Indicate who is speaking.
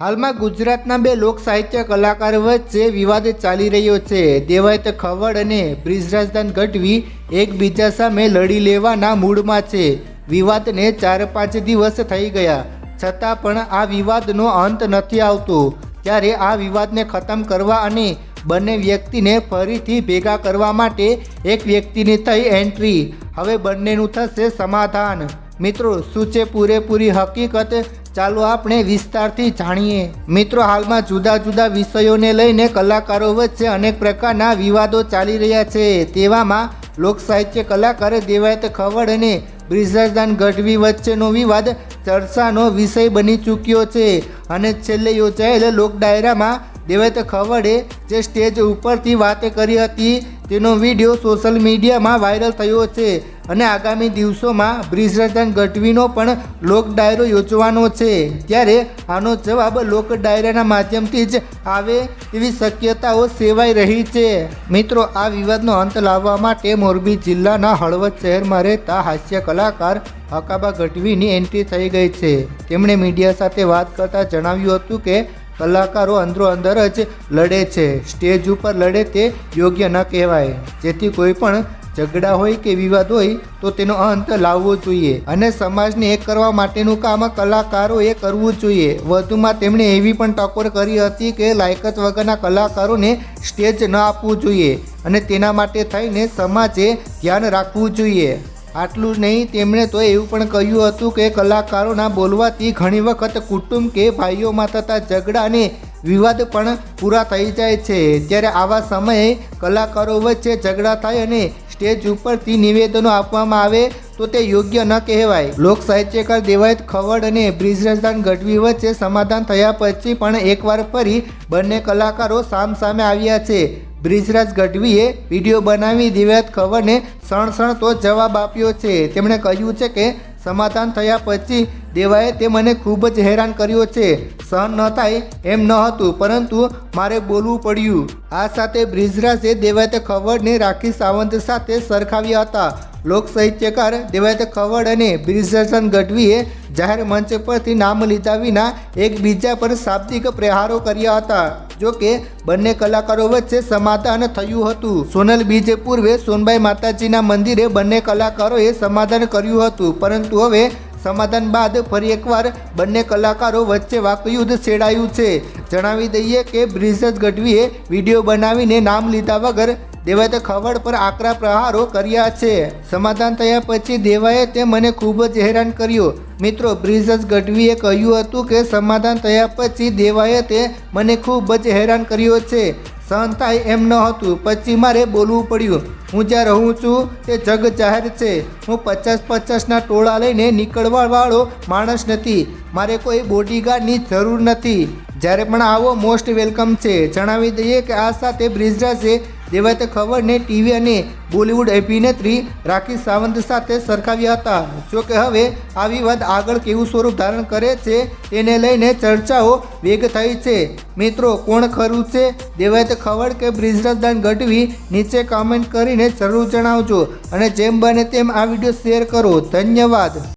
Speaker 1: હાલમાં ગુજરાતના બે લોક સાહિત્ય કલાકાર વચ્ચે વિવાદ ચાલી રહ્યો છે. દેવાયત ખવડ અને બ્રિજરાજદાન ગઢવી એકબીજા સામે લડી લેવાના મૂડમાં છે. વિવાદને ચાર પાંચ દિવસ થઈ ગયા. છતાં પણ આ વિવાદનો અંત નથી આવતો. ત્યારે આ વિવાદને ખતમ કરવા અને બંને વ્યક્તિને ફરીથી ભેગા કરવા માટે એક વ્યક્તિની થઈ એન્ટ્રી. હવે બંનેનું થશે સમાધાન. મિત્રો, શું છે પૂરેપૂરી હકીકત? ચાલો આપણે વિસ્તારથી જાણીએ. મિત્રો, હાલમાં જુદા જુદા વિષયોને લઈને કલાકારો વચ્ચે અનેક પ્રકારના વિવાદો ચાલી રહ્યા છે. તેવામાં લોક સાહિત્ય કલાકાર દેવાયત ખવડ અને બ્રિજરાજદાન ગઢવી વચ્ચેનો વિવાદ ચર્ચાનો વિષય બની ચૂક્યો છે. અને છેલ્લે યોજાયેલ લોક ડાયરામાં દેવાયત ખવડે જે સ્ટેજ ઉપરથી વાત કરી હતી, તેનો વીડિયો સોશિયલ મીડિયામાં વાયરલ થયો છે. અને આગામી દિવસોમાં બ્રિજરતન ગઢવીનો પણ લોક ડાયરો યોજવાનો છે. ત્યારે આનો જવાબ લોક ડાયરાના માધ્યમથી જ આવે એવી શક્યતાઓ સેવાઈ રહી છે. મિત્રો, આ વિવાદનો અંત લાવવા માટે મોરબી જિલ્લાના હળવદ શહેરમાં રહેતા હાસ્ય કલાકાર હકાબા ગઢવીની એન્ટ્રી થઈ ગઈ છે. તેમણે મીડિયા સાથે વાત કરતા જણાવ્યું હતું કે, કલાકારો અંદરો અંદર જ લડે છે. સ્ટેજ ઉપર લડે તે યોગ્ય ન કહેવાય. જેથી કોઈ પણ ઝઘડા હોય કે વિવાદ હોય, તો તેનો અંત લાવવો જોઈએ. અને સમાજને એક કરવા માટેનું કામ કલાકારોએ કરવું જોઈએ. વધુમાં તેમણે એવી પણ ટકોર કરી હતી કે લાયકત વગરના કલાકારોને સ્ટેજ ન આપવું જોઈએ અને તેના માટે થઈને સમાજે ધ્યાન રાખવું જોઈએ. આટલું જ નહીં, તેમણે તો એવું પણ કહ્યું હતું કે કલાકારોના બોલવાથી ઘણી વખત કુટુંબ કે ભાઈઓમાં થતા ઝઘડા અને વિવાદ પણ પૂરા થઈ જાય છે. ત્યારે આવા સમયે કલાકારો વચ્ચે ઝઘડા થાય અને સ્ટેજ ઉપરથી નિવેદનો આપવામાં આવે તો તે યોગ્ય ન કહેવાય. લોક સાહિત્યકાર દેવાયત ખવડ અને બ્રિજરાજદાન ગઢવી વચ્ચે સમાધાન થયા પછી પણ એકવાર ફરી બંને કલાકારો સામસામે આવ્યા છે. બ્રિજરાજ ગઢવીએ વીડિયો બનાવી દેવાયત ખવડને સણસણ તો જવાબ આપ્યો છે. તેમણે કહ્યું છે કે સમાધાન થયા પછી દેવાએ તે મને ખૂબ જ હેરાન કર્યો છે. સહન ન થાય એમ ન હતું, પરંતુ મારે બોલવું પડ્યું. આ સાથે બ્રિજરાજે દેવાયતે ખવડને રાખી સાવંત સાથે સરખાવ્યા હતા. લોક સાહિત્યકાર દેવાયતે ખવડ અને બ્રિજરાજન ગઢવીએ જાહેર મંચ પરથી નામ લીધા વિના એકબીજા પર શાબ્દિક પ્રહારો કર્યા હતા. જો કે બંને કલાકારો વચ્ચે સમાધાન થયું હતું. સોનલ બીજે પૂર્વે સોનબાઈ માતાજીના મંદિરે બંને કલાકારોએ સમાધાન કર્યું હતું, પરંતુ હવે સમાધાન બાદ ફરી એકવાર બંને કલાકારો વચ્ચે વાકયુદ્ધ છેડાયું છે. જણાવી દઈએ કે બ્રિજેશ ગઢવીએ વીડિયો બનાવીને નામ લીધા વગર દેવાએ ખવડ પર આકરા પ્રહારો કર્યા છે. સમાધાન થયા પછી દેવાએ તે મને ખૂબ જ હેરાન કર્યો. મિત્રો બ્રિજસ ગઢવીએ કહ્યું હતું કે સમાધાન થયા પછી દેવાએ તે મને ખૂબ જ હેરાન કર્યો છે. સહન થાય એમ ન હતું. પછી મારે બોલવું પડ્યું, હું જ્યાં રહું છું, તે જગ જાહેર છે. હું પચાસ પચાસના ટોળા લઈને નીકળવાવાળો માણસ નથી. મારે કોઈ બોડીગાર્ડની જરૂર નથી. જ્યારે પણ આવો મોસ્ટ વેલકમ છે. જણાવી દઈએ કે આ સાથે બ્રિજરાજે દેવાયત ખબરને ટીવી અને બોલિવૂડ અભિનેત્રી રાખી સાવંત સાથે સરખાવ્યા હતા. જોકે હવે આ વિવાદ આગળ કેવું સ્વરૂપ ધારણ કરે છે તેને લઈને ચર્ચાઓ વેગ થઈ છે. મિત્રો, કોણ ખરું છે? દેવાયત ખબર કે બ્રિજરાજદાન ગઢવી નીચે કમેન્ટ કરીને જરૂર જણાવજો. અને જેમ બને તેમ આ વીડિયો શેર કરો. ધન્યવાદ.